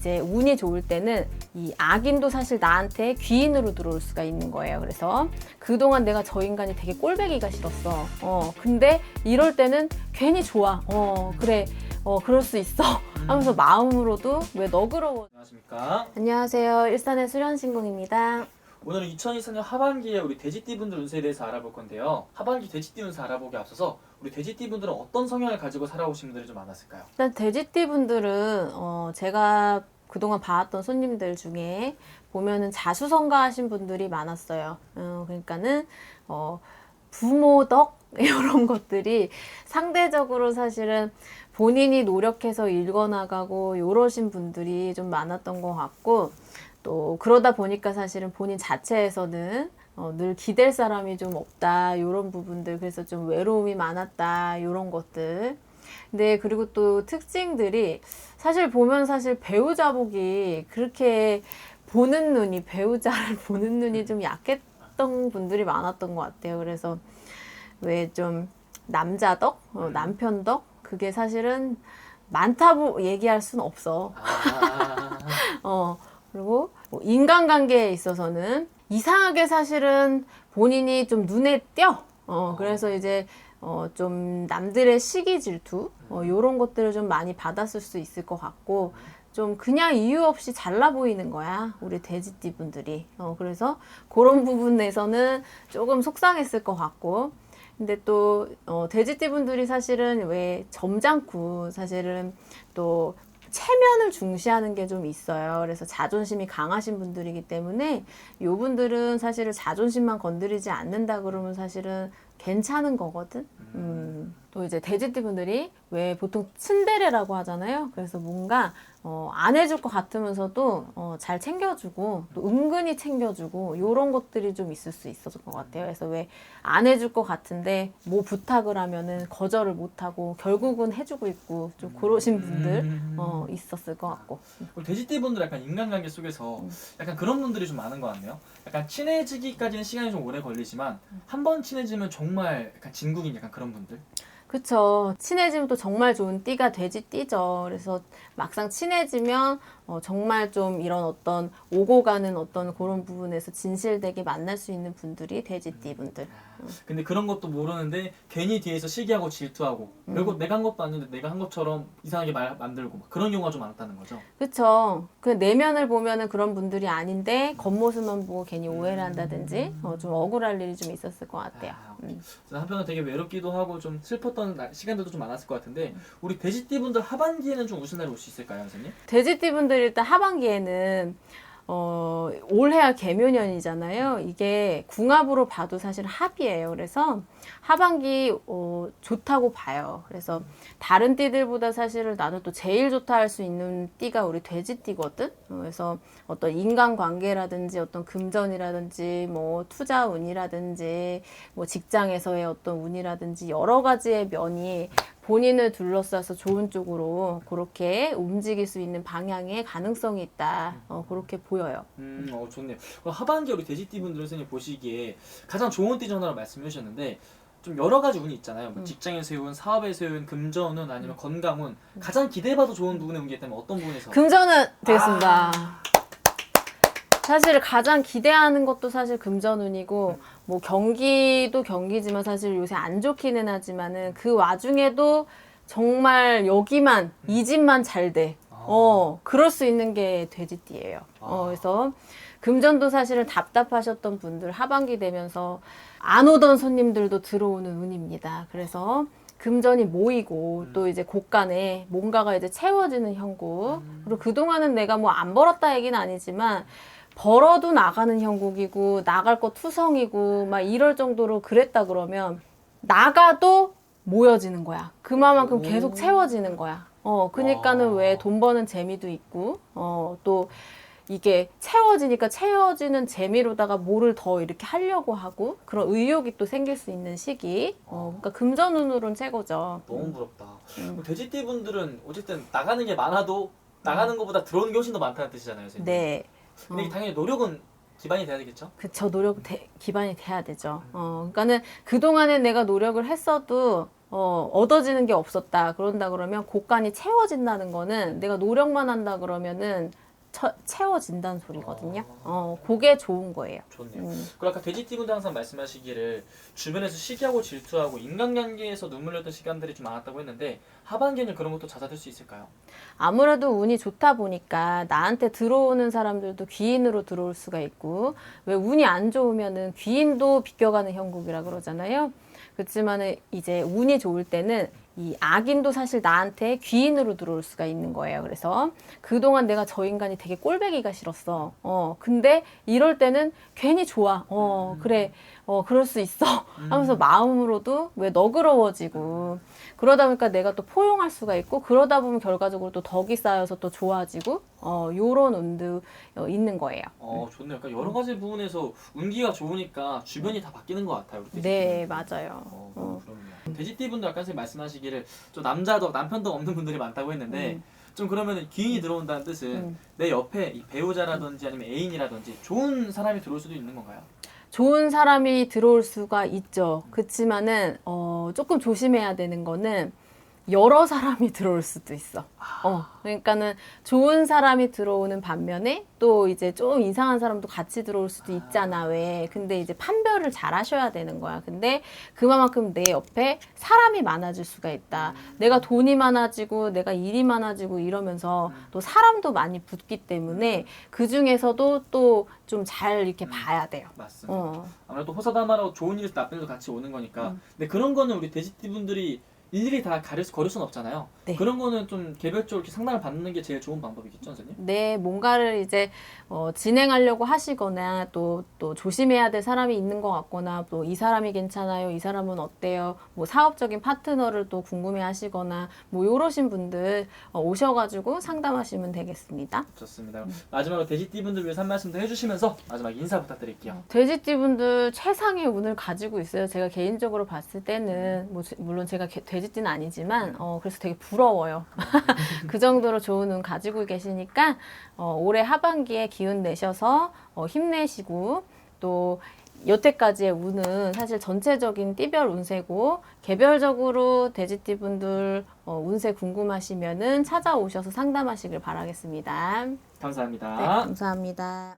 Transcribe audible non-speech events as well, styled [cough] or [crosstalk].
이제 운이 좋을 때는 이 악인도 사실 나한테 귀인으로 들어올 수가 있는 거예요. 그래서 그동안 내가 저 인간이 되게 꼴배기가 싫었어. 어, 근데 이럴 때는 괜히 좋아. 어, 그래. 어, 그럴 수 있어. 하면서 마음으로도 왜 너그러워. 안녕하십니까. 안녕하세요. 일산의 수련신공입니다. 오늘은 2024년 하반기에 우리 돼지띠 분들 운세에 대해서 알아볼 건데요. 하반기 돼지띠 운세 알아보기 앞서서 우리 돼지띠 분들은 어떤 성향을 가지고 살아오신 분들이 좀 많았을까요? 일단 돼지띠 분들은 어, 제가 그동안 봐왔던 손님들 중에 보면은 자수성가하신 분들이 많았어요. 어, 그러니까는 어, 부모덕 [laughs] 이런 것들이 상대적으로 사실은 본인이 노력해서 읽어나가고 이러신 분들이 좀 많았던 것 같고 또 그러다 보니까 사실은 본인 자체에서는 어, 늘 기댈 사람이 좀 없다 이런 부분들 그래서 좀 외로움이 많았다 이런 것들 네, 그리고 또 특징들이 사실 보면 사실 배우자복이 그렇게 보는 눈이 배우자를 [laughs] 보는 눈이 좀 약했던 분들이 많았던 것 같아요. 그래서 왜 좀 남자 덕, 어, 남편 덕 그게 사실은 많다고 얘기할 수는 없어. 아, [laughs] 어, 그리고 뭐 인간관계에 있어서는 이상하게 사실은 본인이 좀 눈에 띄어. 어, 그래서 이제 어, 좀 남들의 시기 질투, 어, 요런 것들을 좀 많이 받았을 수 있을 것 같고, 좀 그냥 이유 없이 잘나 보이는 거야. 우리 돼지띠 분들이. 어, 그래서 그런 부분에서는 조금 속상했을 것 같고, 근데 또, 어, 돼지띠 분들이 사실은 왜 점잖고, 사실은 또 체면을 중시하는 게 좀 있어요. 그래서 자존심이 강하신 분들이기 때문에 요 분들은 사실은 자존심만 건드리지 않는다 그러면 사실은 괜찮은 거거든. 음. 또 이제 돼지띠 분들이 왜 보통 츤데레라고 하잖아요. 그래서 뭔가 어, 안 해줄 것 같으면서도 어, 잘 챙겨주고 또 은근히 챙겨주고 요런 것들이 좀 있을 수 있었을 것 같아요. 그래서 왜 안 해줄 것 같은데 뭐 부탁을 하면은 거절을 못하고 결국은 해주고 있고 좀 그러신 분들 어, 있었을 것 같고. 우리 돼지띠 분들 약간 인간관계 속에서 약간 그런 분들이 좀 많은 것 같네요. 약간 친해지기까지는 시간이 좀 오래 걸리지만 한 번 친해지면 정말 약간 진국인 약간 그런 분들. 그쵸. 친해지면 또 정말 좋은 띠가 돼지 띠죠. 그래서 막상 친해지면 어, 정말 좀 이런 어떤 오고 가는 어떤 그런 부분에서 진실되게 만날 수 있는 분들이 돼지 띠 분들. 근데 그런 것도 모르는데 괜히 뒤에서 시기하고 질투하고 결국 내가 한 것도 아닌데 내가 한 것처럼 이상하게 말 만들고 막 그런 경우가 좀 많았다는 거죠. 그쵸. 그 내면을 보면은 그런 분들이 아닌데 겉모습만 보고 괜히 오해를 한다든지 어, 좀 억울할 일이 좀 있었을 것 같아요. 아, 음. 그래서 한편은 되게 외롭기도 하고 좀 슬펐던 날- 시간들도 좀 많았을 것 같은데 우리 돼지띠 분들 하반기에는 좀 우신 날이 올 수 있을까요, 선생님? 돼지띠 분들이 일단 하반기에는 어, 올해가 개묘년이잖아요. 이게 궁합으로 봐도 사실 합이에요. 그래서 하반기 어, 좋다고 봐요. 그래서 다른 띠들보다 사실은 나는 또 제일 좋다 할 수 있는 띠가 우리 돼지띠거든. 어, 그래서 어떤 인간관계라든지 어떤 금전이라든지 뭐 투자 운이라든지 뭐 직장에서의 어떤 운이라든지 여러 가지의 면이 본인을 둘러싸서 좋은 쪽으로 그렇게 움직일 수 있는 방향의 가능성이 있다. 어, 그렇게 보여요. 음, 어 좋네요. 그럼 하반기 우리 돼지띠 분들 선생님 보시기에 가장 좋은 띠 전화로 말씀해 주셨는데 좀 여러 가지 운이 있잖아요. 뭐 직장에서의 운, 사업에서의 운, 금전운 아니면 건강운 가장 기대해봐도 좋은 부분의 운이 있다면 어떤 부분에서? 금전은 되겠습니다. 사실 가장 기대하는 것도 사실 금전운이고 뭐 경기도 경기지만 사실 요새 안 좋기는 하지만은 그 와중에도 정말 여기만 이 집만 잘 돼. 어, 그럴 수 있는 게 돼지띠예요. 어, 그래서 금전도 사실은 답답하셨던 분들 하반기 되면서 안 오던 손님들도 들어오는 운입니다. 그래서 금전이 모이고 또 이제 곳간에 뭔가가 이제 채워지는 형국. 그리고 그동안은 내가 뭐 안 벌었다 얘기는 아니지만 벌어도 나가는 형국이고 나갈 거 투성이고 막 이럴 정도로 그랬다 그러면 나가도 모여지는 거야. 그만큼 계속 채워지는 거야. 어, 그니까는 와. 왜돈 버는 재미도 있고, 어, 또 이게 채워지니까 채워지는 재미로다가 뭐를 더 이렇게 하려고 하고 그런 의욕이 또 생길 수 있는 시기. 어, 그러니까 금전운으로는 최고죠. 너무 부럽다. 음. 그럼 돼지띠 분들은 어쨌든 나가는 게 많아도 나가는 것보다 들어오는 게 훨씬 더 많다는 뜻이잖아요, 선생님. 네. 근데 이게 당연히 노력은 기반이 돼야 되겠죠? 그쵸 노력 대- 기반이 돼야 되죠. 어, 그러니까는 그 동안에 내가 노력을 했어도 어, 얻어지는 게 없었다. 그런다 그러면 곳간이 채워진다는 거는 내가 노력만 한다 그러면은 처- 채워진다는 소리거든요. 어, 그게 좋은 거예요. 좋네요. 음. 그리고 아까 돼지띠분도 항상 말씀하시기를 주변에서 시기하고 질투하고 인간관계에서 눈물 흘렸던 시간들이 좀 많았다고 했는데 하반기에는 그런 것도 잦아들 수 있을까요? 아무래도 운이 좋다 보니까 나한테 들어오는 사람들도 귀인으로 들어올 수가 있고 왜 운이 안 좋으면은 귀인도 비껴가는 형국이라 그러잖아요. 그렇지만은 이제 운이 좋을 때는 이 악인도 사실 나한테 귀인으로 들어올 수가 있는 거예요. 그래서 그동안 내가 저 인간이 되게 꼴배기가 싫었어. 어, 근데 이럴 때는 괜히 좋아. 어, 그래. 어, 그럴 수 있어. 하면서 마음으로도 왜 너그러워지고 그러다 보니까 내가 또 포용할 수가 있고 그러다 보면 결과적으로 또 덕이 쌓여서 또 좋아지고 어, 요런 운도 어, 있는 거예요. 어 좋네요. 그러니까 여러 가지 부분에서 운기가 좋으니까 주변이 다 바뀌는 것 같아요. 우리. 네, 맞아요. 어, 어. 그럼요. 돼지띠분도 아까 선생님 말씀하시 기를 좀 남자도 남편도 없는 분들이 많다고 했는데 음. 좀 그러면은 귀인이 들어온다는 뜻은 음. 내 옆에 이 배우자라든지 아니면 애인이라든지 좋은 사람이 들어올 수도 있는 건가요? 좋은 사람이 들어올 수가 있죠. 그렇지만은 어, 조금 조심해야 되는 거는 여러 사람이 들어올 수도 있어. 어, 그러니까는 좋은 사람이 들어오는 반면에 또 이제 좀 이상한 사람도 같이 들어올 수도 있잖아. 왜? 근데 이제 판별을 잘 하셔야 되는 거야. 근데 그만큼 내 옆에 사람이 많아질 수가 있다. 내가 돈이 많아지고 내가 일이 많아지고 이러면서 또 사람도 많이 붙기 때문에 그 중에서도 또 좀 잘 이렇게 봐야 돼요. 맞습니다. 어. 아무래도 호사다마로 좋은 일에서 나쁜 일도 같이 오는 거니까. 음. 근데 그런 거는 우리 돼지띠 분들이 일일이 다 가릴 수, 거릴 수는 없잖아요. 네. 그런 거는 좀 개별적으로 이렇게 상담을 받는 게 제일 좋은 방법이겠죠, 선생님? 내 뭔가를 이제 어, 진행하려고 하시거나 또, 또 조심해야 될 사람이 있는 것 같거나 또 이 사람이 괜찮아요, 이 사람은 어때요, 뭐 사업적인 파트너를 또 궁금해 하시거나 뭐 요러신 분들 어, 오셔가지고 상담하시면 되겠습니다. 좋습니다. 음. 마지막으로 돼지띠분들 위해서 한 말씀 더 해주시면서 마지막 인사 부탁드릴게요. 돼지띠분들 최상의 운을 가지고 있어요. 제가 개인적으로 봤을 때는 뭐 제- 물론 제가 개- 돼지띠는 아니지만 어, 그래서 되게 부러워요. [laughs] 그 정도로 좋은 운 가지고 계시니까 어, 올해 하반기에 기운 내셔서 어, 힘내시고 또 여태까지의 운은 사실 전체적인 띠별 운세고 개별적으로 돼지띠 분들 어, 운세 궁금하시면은 찾아오셔서 상담하시길 바라겠습니다. 감사합니다. 네, 감사합니다.